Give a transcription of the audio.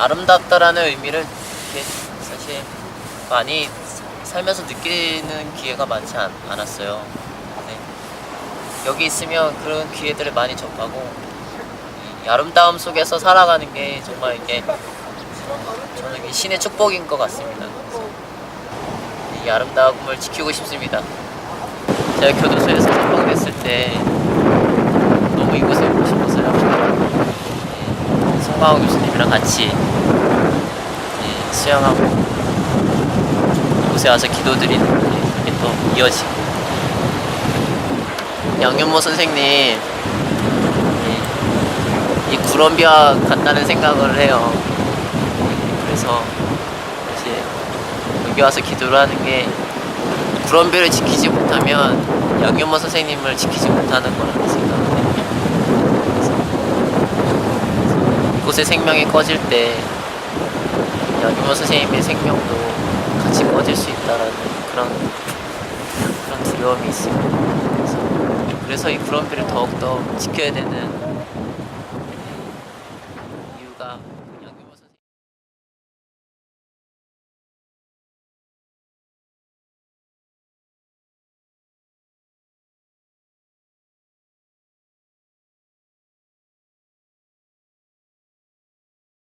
아름답다라는 의미를 사실 많이 살면서 느끼는 기회가 많지 않, 않았어요. 네. 여기 있으면 그런 기회들을 많이 접하고 이 아름다움 속에서 살아가는 게 정말 이게 저는 이게 신의 축복인 것 같습니다. 이 아름다움을 지키고 싶습니다. 제가 교도소에서 석방됐을 때 너무 이곳에. 예, 송강호 교수님이랑 같이 예, 수영하고 이곳에 와서 기도드리는 예, 그게 또 이어지고 양윤모 선생님 예, 이 구럼비와 같다는 생각을 해요. 그래서 이제 여기 와서 기도를 하는 게 구럼비를 지키지 못하면 양윤모 선생님을 지키지 못하는 거라는 생각을 해요. 제 생명이 꺼질 때 연희모 선생님의 생명도 같이 꺼질 수 있다라는 그런 그런 두려움이 있습니다. 그래서, 그래서 이 구름비를 더욱더 지켜야 되는 이유가